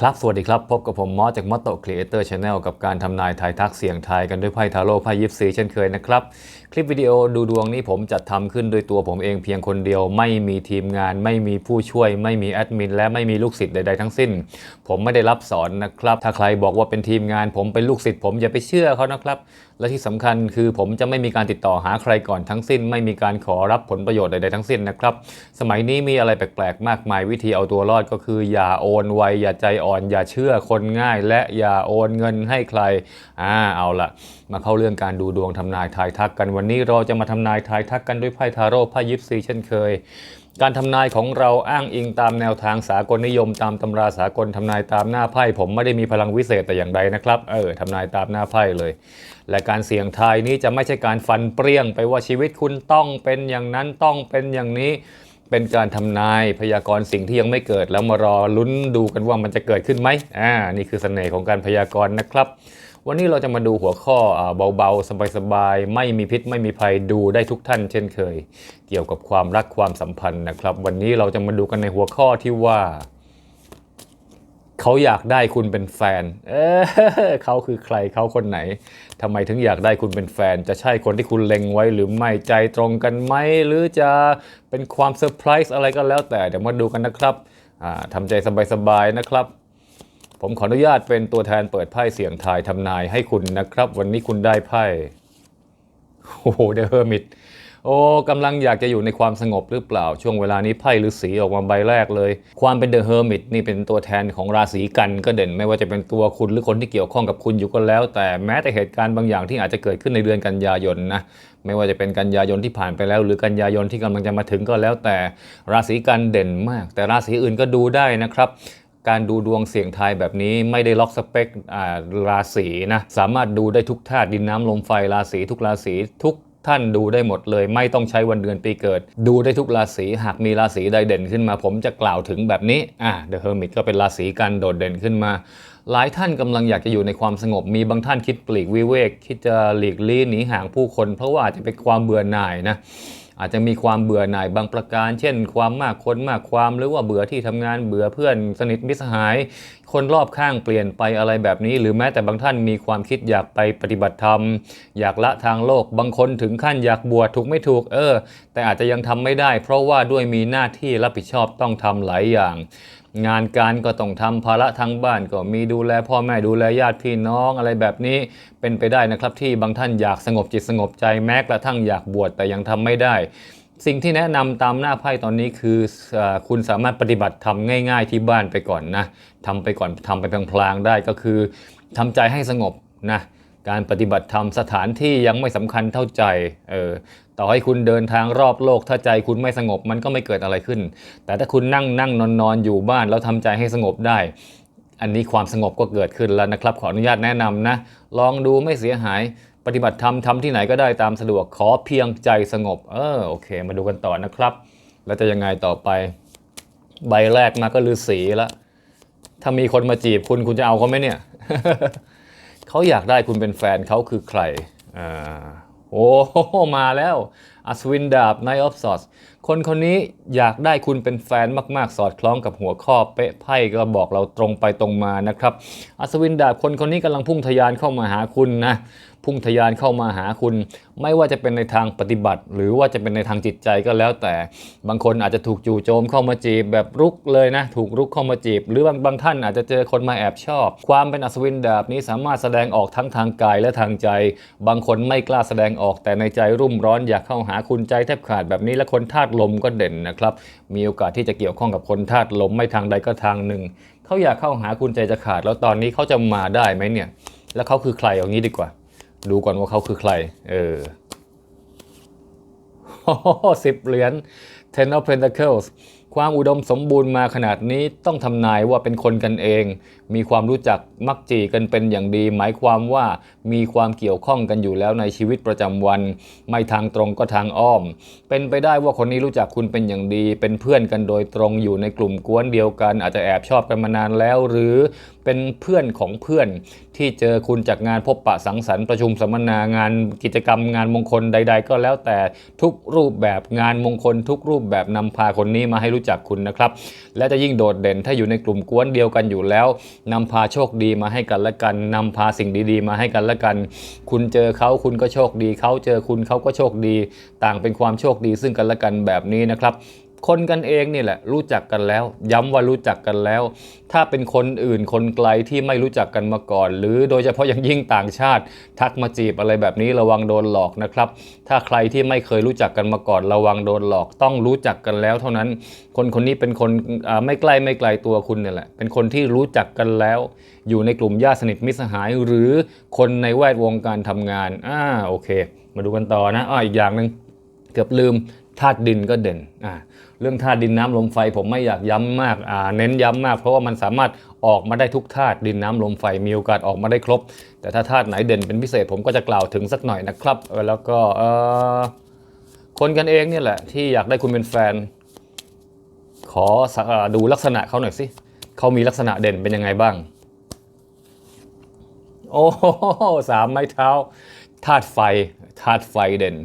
ครับสวัสดีครับ พบกับผมมอสจากมอตโตครีเอเตอร์ชาแนลกับการทำนายทายทักเสียงทายกันด้วยไพ่ทาโร่ไพ่ยิปซีเช่นเคยนะครับ คลิปวิดีโอดูดวงนี้ผมจัดทำขึ้นโดยตัวผมเองเพียงคนเดียว ไม่มีทีมงาน ไม่มีผู้ช่วย ไม่มีแอดมิน และไม่มีลูกศิษย์ใด ๆ ทั้งสิ้น ผมไม่ได้รับสอนนะครับ ถ้าใครบอกว่าเป็นทีมงาน ผมเป็นลูกศิษย์ผมอย่าไปเชื่อเขานะครับและที่สำคัญคือผมจะไม่มีการติดต่อหาใครก่อนทั้งสิ้น ไม่มีการขอรับผลประโยชน์ใดๆทั้งสิ้นนะครับ สมัยนี้มีอะไรแปลกๆ มากมายวิธีเอาตัวรอดก็คือ อย่าโอนไวอย่าใจอ่อน อย่าเชื่อคนง่าย และอย่าโอนเงินให้ใครอ่าเอาละมาเข้าเรื่องการดูดวงทำนายทายทักกันวันนี้เราจะมาทำนายทายทักกันด้วยไพ่ทาโร่ไพ่ยิปซีเช่นเคย การทำนายของเราอ้างอิงตามแนวทางสากลนิยม ตามตำราสากลทำนายตามหน้าไพ่ผมไม่ได้มีพลังวิเศษแต่อย่างใดนะครับเออทำนายตามหน้าไพ่เลย และการเสี่ยงทายนี้จะไม่ใช่การฟันเปรี้ยงไปว่าชีวิตคุณต้องเป็นอย่างนั้นต้องเป็นอย่างนี้ เป็นการทำนายพยากรณ์สิ่งที่ยังไม่เกิด แล้วมารอลุ้นดูกันว่ามันจะเกิดขึ้นไหมอ่านี่คือเสน่ห์ของการพยากรณ์นะครับ วันนี้เราจะมาดูหัวข้อเบาๆ สบายๆ ไม่มีพิษไม่มีภัยดูได้ทุกท่านเช่นเคย เกี่ยวกับความรักความสัมพันธ์นะครับ วันนี้เราจะมาดูกันในหัวข้อที่ว่า เขาอยากได้คุณเป็นแฟน เออเขาคือใครเขาคนไหนทำไมถึงอยากได้คุณเป็นแฟน จะใช่คนที่คุณเล็งไว้หรือไม่ใจตรงกันไหมหรือจะเป็นความเซอร์ไพรส์อะไรก็แล้วแต่เดี๋ยวมาดูกันนะครับอ่าทำใจสบายๆนะครับ ผมขออนุญาตเป็นตัวแทนเปิดไพ่เสียงทายทำนายให้คุณนะครับ วันนี้คุณได้ไพ่โอ้โหเดอะเฮอร์มิตโอ้กำลังอยากจะอยู่ในความสงบหรือเปล่า ช่วงเวลานี้ไพ่ฤาษีออกมาใบแรกเลย ความเป็นเดอะเฮอร์มิตนี่เป็นตัวแทนของราศีกันก็เด่น ไม่ว่าจะเป็นตัวคุณหรือคนที่เกี่ยวข้องกับคุณอยู่ก็แล้ว แต่แม้แต่เหตุการณ์บางอย่างที่อาจจะเกิดขึ้นในเดือนกันยายนนะไม่ว่าจะเป็นกันยายนที่ผ่านไปแล้ว หรือกันยายนที่กำลังจะมาถึงก็แล้วแต่ราศีกันเด่นมาก แต่ราศีอื่นก็ดูได้นะครับ การดูดวงเสี่ยงทายแบบนี้ไม่ได้ล็อกสเปคราศีนะ สามารถดูได้ทุกธาตุดินน้ำลมไฟราศีทุกราศีทุกท่านดูได้หมดเลยไม่ต้องใช้วันเดือนปีเกิด ดูได้ทุกราศีหากมีราศีใดเด่นขึ้นมา ผมจะกล่าวถึงแบบนี้อ่าเดอะเฮอร์มิตก็เป็นราศีกันโดดเด่นขึ้นมา หลายท่านกำลังอยากจะอยู่ในความสงบมีบางท่านคิดปลีกวิเวกคิดจะหลีกลี่หนีห่างผู้คน เพราะว่าอาจจะเป็นความเบื่อหน่ายนะ อาจจะมีความเบื่อหน่ายบางประการ เช่น ความมากคนมากความหรือว่าเบื่อที่ทำงานเบื่อเพื่อนสนิทมิสหาย คนรอบข้างเปลี่ยนไปอะไรแบบนี้ หรือแม้แต่บางท่านมีความคิดอยากไปปฏิบัติธรรม อยากละทางโลก บางคนถึงขั้นอยากบวชถูกไม่ถูกเออ แต่อาจจะยังทำไม่ได้ เพราะว่าด้วยมีหน้าที่รับผิดชอบต้องทำหลายอย่าง งานการก็ต้องทำภาระทางบ้านก็มีดูแลพ่อแม่ดูแลญาติพี่น้องอะไรแบบนี้เป็นไปได้นะครับ ที่บางท่านอยากสงบจิตสงบใจแม้กระทั่งอยากบวชแต่ยังทำไม่ได้ สิ่งที่แนะนำตามหน้าไพ่ตอนนี้คือออคุณสามารถปฏิบัติทำง่าย ๆ ที่บ้านไปก่อนนะทำไปก่อนทำไปพลางๆได้ก็คือทำใจให้สงบนะ การปฏิบัติธรรมสถานที่ยังไม่สำคัญเท่าใจเออต่อให้คุณเดินทางรอบโลกถ้าใจคุณไม่สงบมันก็ไม่เกิดอะไรขึ้น แต่ถ้าคุณนั่งนั่งนอนนอนอยู่บ้านแล้วทำใจให้สงบได้ อันนี้ความสงบก็เกิดขึ้นแล้วนะครับ ขออนุญาตแนะนำนะ ลองดูไม่เสียหายปฏิบัติธรรมทำที่ไหนก็ได้ตามสะดวกขอเพียงใจสงบ เออโอเค มาดูกันต่อนะครับ แล้วจะยังไงต่อไป ใบแรกมาก็ลือสีละถ้ามีคนมาจีบคุณคุณจะเอาเขาไหมเนี่ย เขาอยากได้คุณเป็นแฟนเขาคือใครอ่าโอ้โหมาแล้วอัศวินดาบไนออฟซอสคนคนนี้อยากได้คุณเป็นแฟนมาก ๆ สอดคล้องกับหัวข้อเป๊ะไพ่ก็บอกเราตรงไปตรงมานะครับ อัศวินดาบคนคนนี้กำลังพุ่งทะยานเข้ามาหาคุณนะ พุ่งทะยานเข้ามาหาคุณ ไม่ว่าจะเป็นในทางปฏิบัติ หรือว่าจะเป็นในทางจิตใจก็แล้วแต่บางคนอาจจะถูกจู่โจมเข้ามาจีบแบบรุกเลยนะ ถูกรุกเข้ามาจีบ หรือบางบางท่านอาจจะเจอคนมาแอบชอบ ความเป็นอัศวินดาบนี้สามารถแสดงออกทั้งทางกายและทางใจ บางคนไม่กล้าแสดงออกแต่ในใจรุ่มร้อนอยากเข้าหาคุณใจแทบขาดแบบนี้และคนธาตุลมก็เด่นนะครับมีโอกาสที่จะเกี่ยวข้องกับคนธาตุลมไม่ทางใดก็ทางหนึ่งเขาอยากเข้าหาคุณใจจะขาด แล้วตอนนี้เขาจะมาได้ไหมเนี่ย แล้วเขาคือใครเอางี้ดีกว่า ดูก่อนว่าเขาคือใคร เออสิบเหรียญ Ten of Pentacles ความอุดมสมบูรณ์มาขนาดนี้ต้องทำนายว่าเป็นคนกันเอง มีความรู้จักมักจีกันเป็นอย่างดี หมายความว่ามีความเกี่ยวข้องกันอยู่แล้วในชีวิตประจำวัน ไม่ทางตรงก็ทางอ้อม เป็นไปได้ว่าคนนี้รู้จักคุณเป็นอย่างดี เป็นเพื่อนกันโดยตรงอยู่ในกลุ่มกวนเดียวกัน อาจจะแอบชอบกันมานานแล้ว หรือ เป็นเพื่อนของเพื่อนที่เจอคุณจากงานพบปะสังสรรค์ประชุมสัมมนางานกิจกรรมงานมงคลใด ๆ ก็แล้วแต่ทุกรูปแบบงานมงคล ทุกรูปแบบนำพาคนนี้มาให้รู้จักคุณนะครับ และจะยิ่งโดดเด่นถ้าอยู่ในกลุ่มกวนเดียวกันอยู่แล้วนำพาโชคดีมาให้กันและกันนำพาสิ่งดีๆ มาให้กันและกัน คุณเจอเขาคุณก็โชคดีเขาเจอคุณเขาก็โชคดี ต่างเป็นความโชคดีซึ่งกันและกันแบบนี้นะครับ คนกันเองนี่แหละ รู้จักกันแล้ว ย้ำว่ารู้จักกันแล้ว ถ้าเป็นคนอื่นคนไกลที่ไม่รู้จักกันมาก่อน หรือโดยเฉพาะอย่างยิ่งต่างชาติ ทักมาจีบอะไรแบบนี้ระวังโดนหลอกนะครับ ถ้าใครที่ไม่เคยรู้จักกันมาก่อน ระวังโดนหลอกต้องรู้จักกันแล้ว เท่านั้น คนคนนี้เป็นคนไม่ใกล้ไม่ไกลตัวคุณเนี่ยแหละเป็นคนที่รู้จักกันแล้ว อยู่ในกลุ่มญาติสนิทมิตรสหายหรือคนในแวดวงการทำงานอ่าโอเค มาดูกันต่อนะอ้ออีกอย่างหนึ่งเกือบลืมธาตุดินก็เด่นอ่า รื่องธาตุดินน้ำลมไฟ ผมไม่อยากย้ำมากเน้นย้ำมาก เพราะว่ามันสามารถออกมาได้ทุกธาตุดินน้ำลมไฟมีโอกาสออกมาได้ครบ แต่ถ้าธาตุไหนเด่นเป็นพิเศษผมก็จะกล่าวถึงสักหน่อยนะครับ แล้วก็คนกันเองเนี่ยแหละที่อยากได้คุณเป็นแฟน ขออดูลักษณะเขาหน่อยสิเขามีลักษณะเด่นเป็นยังไงบ้าง โอ้สามไม้เท้าธาตุไฟธาตุไฟเด่น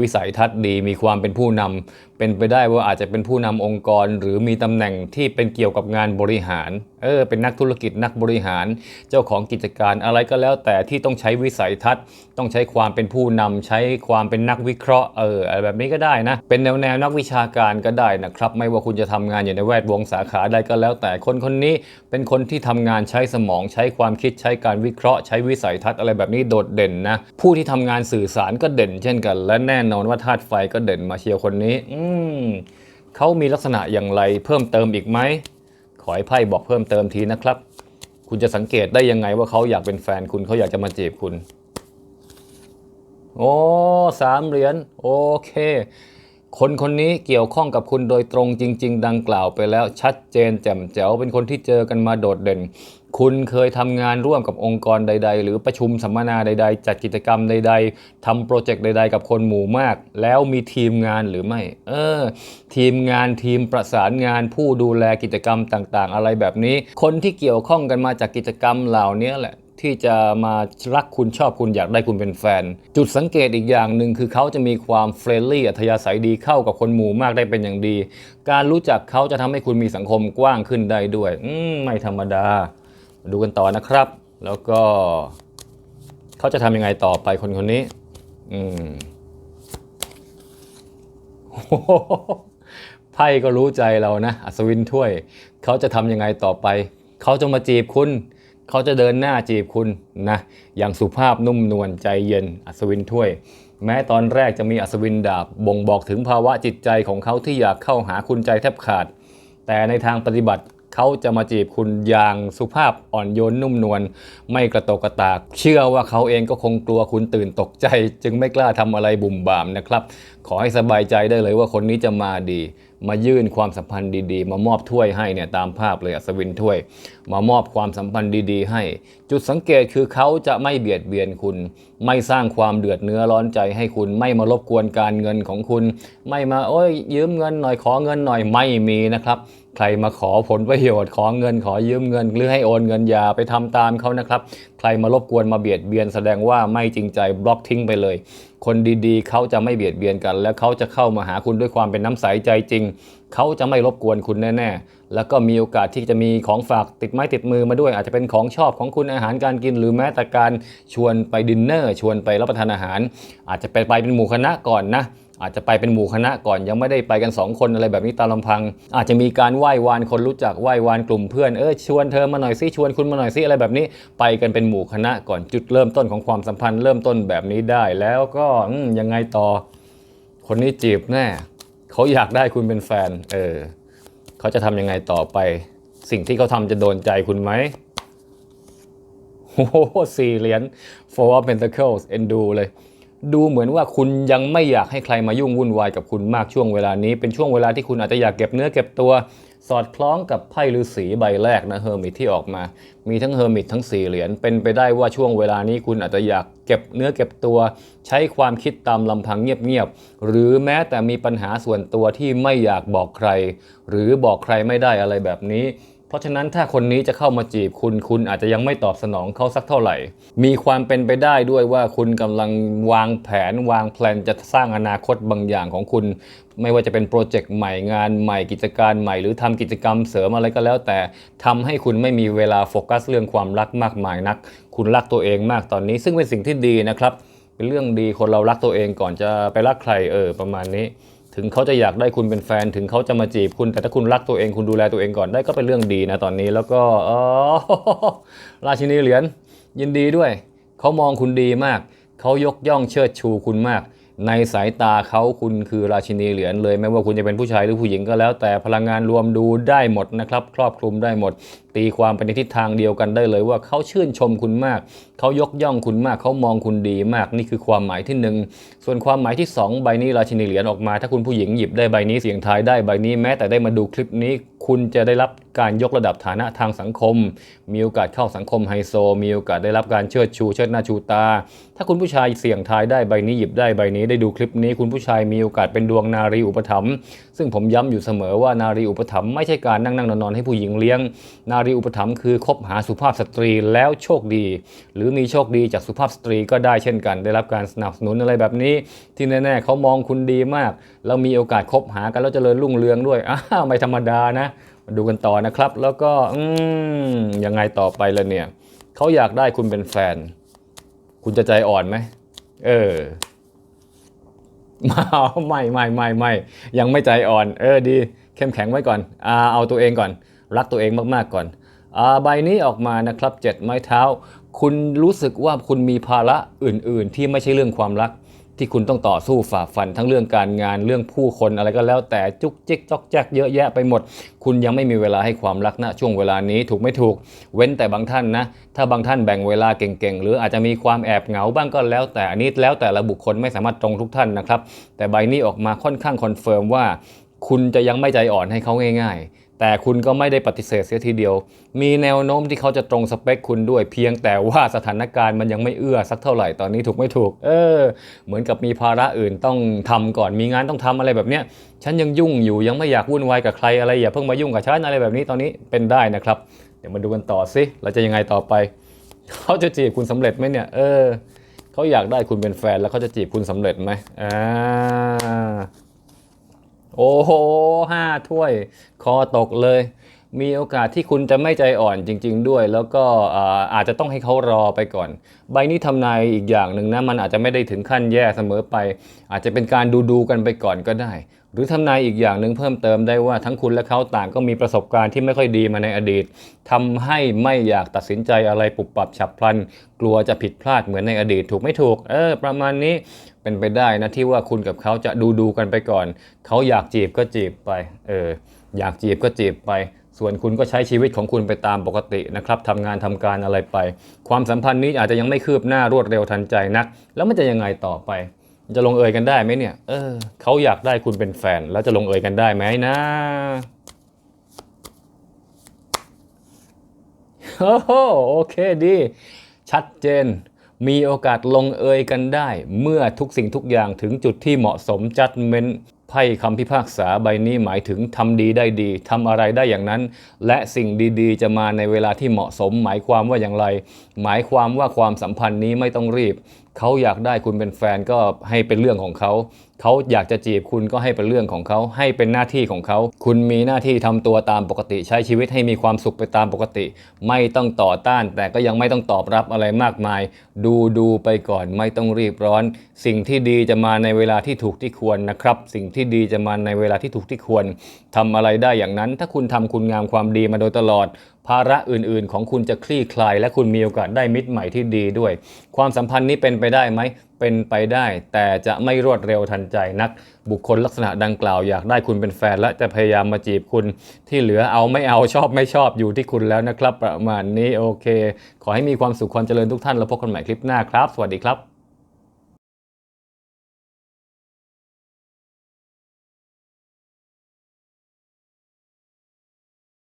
วิสัยทัศน์ดี มีความเป็นผู้นำเป็นไปได้ว่าอาจจะเป็นผู้นำองค์กร หรือมีตำแหน่งที่เป็นเกี่ยวกับงานบริหาร เออ เป็นนักธุรกิจนักบริหาร เจ้าของกิจการอะไรก็แล้ว แต่ที่ต้องใช้วิสัยทัศน์ ต้องใช้ความเป็นผู้นำใช้ความเป็นนักวิเคราะห์ เออ อะไรแบบนี้ก็ได้นะ เป็นแนวแนวนักวิชาการก็ได้นะครับ ไม่ว่าคุณจะทำงานอยู่ในแวดวงสาขาใดก็แล้ว แต่คนคนนี้เป็นคนที่ทำงานใช้สมอง ใช้ความคิด ใช้การวิเคราะห์ ใช้วิสัยทัศน์อะไรแบบนี้โดดเด่นนะ ผู้ที่ทำงานสื่อสารก็เด่นเช่นกัน และแน่น่นอนว่าธาตุไฟก็เด่นมาเชียร์คนนี้ อืมเขามีลักษณะอย่างไรเพิ่มเติมอีกไหม ขอให้ไพ่บอกเพิ่มเติมทีนะครับ คุณจะสังเกตได้ยังไงว่าเขาอยากเป็นแฟนคุณเขาอยากจะมาจีบคุณ โอ้สามเหรียญโอเค คนคนนี้เกี่ยวข้องกับคุณโดยตรงจริง ๆ ดังกล่าวไปแล้วชัดเจนแจ่มแจ๋วเป็นคนที่เจอกันมาโดดเด่น คุณเคยทำงานร่วมกับองค์กรใด ๆ หรือประชุมสัมมนาใด ๆ จัดกิจกรรมใด ๆทำโปรเจกต์ใด ๆ กับคนหมู่มาก แล้วมีทีมงานหรือไม่ เออ ทีมงานทีมประสานงานผู้ดูแลกิจกรรมต่าง ๆ อะไรแบบนี้ คนที่เกี่ยวข้องกันมาจากกิจกรรมเหล่านี้แหละ ที่จะมารักคุณชอบคุณอยากได้คุณเป็นแฟน จุดสังเกตอีกอย่างหนึ่งคือเขาจะมีความเฟรนลี่อัธยาศัยดีเข้ากับคนหมู่มากได้เป็นอย่างดี การรู้จักเขาจะทำให้คุณมีสังคมกว้างขึ้นได้ด้วยอืมไม่ธรรมดามาดูกันต่อนะครับ แล้วก็ เขาจะทำยังไงต่อไปคนคนนี้ อืมไพ่ก็รู้ใจเรานะ อัศวินถ้วย เขาจะทำยังไงต่อไป เขาจะมาจีบคุณ เขาจะเดินหน้าจีบคุณนะ อย่างสุภาพนุ่มนวลใจเย็นอัศวินถ้วย แม้ตอนแรกจะมีอัศวินดาบ บ่งบอกถึงภาวะจิตใจของเขาที่อยากเข้าหาคุณใจแทบขาด แต่ในทางปฏิบัติ เขาจะมาจีบคุณอย่างสุภาพอ่อนโยนนุ่มนวลไม่กระตกกระตาก เชื่อว่าเขาเองก็คงกลัวคุณตื่นตกใจ จึงไม่กล้าทำอะไรบุ่มบามนะครับ ขอให้สบายใจได้เลยว่าคนนี้จะมาดี มายื่นความสัมพันธ์ดีๆ มามอบถ้วยให้เนี่ยตามภาพเลยอัศวินถ้วย มามอบความสัมพันธ์ดีๆ ให้ จุดสังเกตคือเขาจะไม่เบียดเบียนคุณ ไม่สร้างความเดือดเนื้อร้อนใจให้คุณไม่มารบกวนการเงินของคุณ ไม่มาโอ้ยยืมเงินหน่อยขอเงินหน่อยไม่มีนะครับ ใครมาขอผลประโยชน์ขอเงินขอยืมเงิน หรือให้โอนเงินอย่าไปทำตามเขานะครับ ใครมารบกวนมาเบียดเบียนแสดงว่าไม่จริงใจบล็อกทิ้งไปเลย คนดีๆ เขาจะไม่เบียดเบียนกัน และเขาจะเข้ามาหาคุณด้วยความเป็นน้ำใสใจจริง เขาจะไม่รบกวนคุณแน่ๆ แล้วก็มีโอกาสที่จะมีของฝากติดไม้ติดมือมาด้วย อาจจะเป็นของชอบของคุณอาหารการกิน หรือแม้แต่การชวนไปดินเนอร์ชวนไปรับประทานอาหาร อาจจะไปไปเป็นหมู่คณะก่อนนะ อาจจะไปเป็นหมู่คณะก่อนยังไม่ได้ไปกัน 2 คนอะไรแบบนี้ตามลำพัง อาจจะมีการไหว้วานคนรู้จักไหว้วานกลุ่มเพื่อนเออชวนเธอมาหน่อยสิชวนคุณมาหน่อยสิอะไรแบบนี้ ไปกันเป็นหมู่คณะก่อนจุดเริ่มต้นของความสัมพันธ์เริ่มต้นแบบนี้ได้ แล้วก็ยังไงต่อ คนนี้จีบแน่เขาอยากได้คุณเป็นแฟน เออเขาจะทำยังไงต่อไป สิ่งที่เขาทำจะโดนใจคุณไหมโอ้โหสี่เหรียญ four of pentacles เอ็นดูเลย ดูเหมือนว่าคุณยังไม่อยากให้ใครมายุ่งวุ่นวายกับคุณมากช่วงเวลานี้ เป็นช่วงเวลาที่คุณอาจจะอยากเก็บเนื้อเก็บตัว สอดคล้องกับไพ่ฤาษีใบแรกนะเฮอร์มิตที่ออกมา มีทั้งเฮอร์มิตทั้งสี่เหรียญเป็นไปได้ว่าช่วงเวลานี้คุณอาจจะอยากเก็บเนื้อเก็บตัว ใช้ความคิดตามลำพังเงียบๆหรือแม้แต่มีปัญหาส่วนตัวที่ไม่อยากบอกใคร หรือบอกใครไม่ได้อะไรแบบนี้ เพราะฉะนั้นถ้าคนนี้จะเข้ามาจีบคุณคุณอาจจะยังไม่ตอบสนองเขาสักเท่าไหร่ มีความเป็นไปได้ด้วยว่าคุณกำลังวางแผนวางแผนจะสร้างอนาคตบางอย่างของคุณ ไม่ว่าจะเป็นโปรเจกต์ใหม่งานใหม่กิจการใหม่ หรือทำกิจกรรมเสริมอะไรก็แล้ว แต่ทำให้คุณไม่มีเวลาโฟกัสเรื่องความรักมากมายนัก คุณรักตัวเองมากตอนนี้ ซึ่งเป็นสิ่งที่ดีนะครับ เป็นเรื่องดีคนเรารักตัวเองก่อนจะไปรักใครเออประมาณนี้ ถึงเขาจะอยากได้คุณเป็นแฟน ถึงเขาจะมาจีบคุณ แต่ถ้าคุณรักตัวเองคุณดูแลตัวเองก่อนได้ก็เป็นเรื่องดีนะตอนนี้แล้วก็ออราชินีเหรียญยินดีด้วย เขามองคุณดีมาก เขายกย่องเชิดชูคุณมาก ในสายตาเขาคุณคือราชินีเหรียญเลย ไม่ว่าคุณจะเป็นผู้ชายหรือผู้หญิงก็แล้ว แต่พลังงานรวมดูได้หมดนะครับ ครอบคลุมได้หมด ตีความไปในทิศทางเดียวกันได้เลยว่าเขาชื่นชมคุณมาก เขายกย่องคุณมาก เขามองคุณดีมาก นี่คือความหมายที่หนึ่งส่วนความหมายที่สองใบนี้ราชินีเหรียญออกมา ถ้าคุณผู้หญิงหยิบได้ใบนี้เสียงทายได้ใบนี้แม้แต่ได้มาดูคลิปนี้ คุณจะได้รับ การยกระดับฐานะทางสังคม มีโอกาสเข้าสังคมไฮโซ มีโอกาสได้รับการเชิดชู เชิดหน้าชูตา ถ้าคุณผู้ชายเสี่ยงทายได้ใบนี้หยิบได้ใบนี้ได้ดูคลิปนี้ คุณผู้ชายมีโอกาสเป็นดวงนารีอุปถัมภ์ซึ่งผมย้ำอยู่เสมอว่านารีอุปถัมภ์ไม่ใช่การนั่งนั่งนอนนอนให้ผู้หญิงเลี้ยง นารีอุปถัมภ์คือคบหาสุภาพสตรีแล้วโชคดี หรือมีโชคดีจากสุภาพสตรีก็ได้เช่นกัน ได้รับการสนับสนุนอะไรแบบนี้ ที่แน่ๆเขามองคุณดีมาก แล้วมีโอกาสคบหากันแล้วเจริญรุ่งเรืองด้วยอ้าวไม่ธรรมดานะ มาดูกันต่อนะครับ แล้วก็อืมยังไงต่อไปล่ะเนี่ยเขาอยากได้คุณเป็นแฟน คุณจะใจอ่อนไหมเออมาไม่ไม่ไม่ไม่ยังไม่ใจอ่อน เออดี เข้มแข็งไว้ก่อนอ่าเอาตัวเองก่อน รักตัวเองมากๆก่อนอ่าใบนี้ออกมานะครับเจ็ดไม้เท้า คุณรู้สึกว่าคุณมีภาระอื่น ๆ ที่ไม่ใช่เรื่องความรัก ที่คุณต้องต่อสู้ฝ่าฟันทั้งเรื่องการงานเรื่องผู้คนอะไรก็แล้วแต่จุกจิกจอกแจ๊กเยอะแยะไปหมด คุณยังไม่มีเวลาให้ความรักณช่วงเวลานี้ถูกไม่ถูก เว้นแต่บางท่านนะ ถ้าบางท่านแบ่งเวลาเก่งๆ หรืออาจจะมีความแอบเหงาบ้างก็แล้ว แต่อันนี้แล้วแต่ละบุคคลไม่สามารถตรงทุกท่านนะครับ แต่ใบนี้ออกมาค่อนข้างคอนเฟิร์มว่า คุณจะยังไม่ใจอ่อนให้เขาง่าย ๆ แต่คุณก็ไม่ได้ปฏิเสธเสียทีเดียว มีแนวโน้มที่เขาจะตรงสเปคคุณด้วย เพียงแต่ว่าสถานการณ์มันยังไม่เอื้อสักเท่าไหร่ตอนนี้ถูกไม่ถูก เออ เหมือนกับมีภาระอื่นต้องทำก่อนมีงานต้องทำอะไรแบบเนี้ยฉันยังยุ่งอยู่ยังไม่อยากวุ่นวายกับใครอะไรอย่าเพิ่งมายุ่งกับฉันอะไรแบบนี้ตอนนี้เป็นได้นะครับ เดี๋ยวมาดูกันต่อสิเราจะยังไงต่อไป เขาจะจีบคุณสำเร็จไหมเนี่ย เออเขาอยากได้คุณเป็นแฟนแล้วเขาจะจีบคุณสำเร็จไหมอ่า โอ้โหห้าถ้วย คอตกเลย มีโอกาสที่คุณจะไม่ใจอ่อนจริง ๆ ด้วย แล้วก็อาอาจจะต้องให้เขารอไปก่อน ใบนี้ทำนายอีกอย่างหนึ่งนะ มันอาจจะไม่ได้ถึงขั้นแย่เสมอไป อาจจะเป็นการดูดูๆกันไปก่อนก็ได้ หรือทำนายอีกอย่างหนึ่งเพิ่มเติมได้ว่าทั้งคุณและเขาต่างก็มีประสบการณ์ที่ไม่ค่อยดีมาในอดีตทำให้ไม่อยากตัดสินใจอะไรปุบปับฉับพลัน กลัวจะผิดพลาดเหมือนในอดีตถูกไม่ถูก เออ ประมาณนี้เป็นไปได้นะที่ว่าคุณกับเขาจะดูดูกันไปก่อน เขาอยากจีบก็จีบไป เออ อยากจีบก็จีบไปส่วนคุณก็ใช้ชีวิตของคุณไปตามปกตินะครับทำงานทำการอะไรไป ความสัมพันธ์นี้อาจจะยังไม่คืบหน้ารวดเร็วทันใจนัก แล้วมันจะยังไงต่อไป จะลงเอยกันได้ไหมเนี่ย เออเขาอยากได้คุณเป็นแฟน แล้วจะลงเอยกันได้ไหมนะโอ้โหโอเคดี ชัดเจน มีโอกาสลงเอยกันได้ เมื่อทุกสิ่งทุกอย่างถึงจุดที่เหมาะสมจัดเมนไพ่คำพิพากษาใบนี้หมายถึงทำดีได้ดีทำอะไรได้อย่างนั้น และสิ่งดีๆ จะมาในเวลาที่เหมาะสม หมายความว่าอย่างไร หมายความว่าความสัมพันธ์นี้ไม่ต้องรีบ เขาอยากได้คุณเป็นแฟนก็ให้เป็นเรื่องของเขา เขาอยากจะจีบคุณก็ให้เป็นเรื่องของเขา ให้เป็นหน้าที่ของเขา คุณมีหน้าที่ทำตัวตามปกติ ใช้ชีวิตให้มีความสุขไปตามปกติ ไม่ต้องต่อต้าน แต่ก็ยังไม่ต้องตอบรับอะไรมากมาย ดูดูไปก่อนไม่ต้องรีบร้อน สิ่งที่ดีจะมาในเวลาที่ถูกที่ควรนะครับ สิ่งที่ดีจะมาในเวลาที่ถูกที่ควรทำอะไรได้อย่างนั้น ถ้าคุณทำคุณงามความดีมาโดยตลอด ภาระอื่นๆ ของคุณจะคลี่คลาย และคุณมีโอกาสได้มิตรใหม่ที่ดีด้วย ความสัมพันธ์นี้เป็นไปได้ไหม เป็นไปได้ แต่จะไม่รวดเร็วทันใจนัก บุคคลลักษณะดังกล่าวอยากได้คุณเป็นแฟน และจะพยายามมาจีบคุณ ที่เหลือเอาไม่เอาชอบไม่ชอบอยู่ที่คุณแล้วนะครับ ประมาณนี้โอเค ขอให้มีความสุขความเจริญทุกท่านแล้วพบกันใหม่คลิปหน้าครับ สวัสดีครับ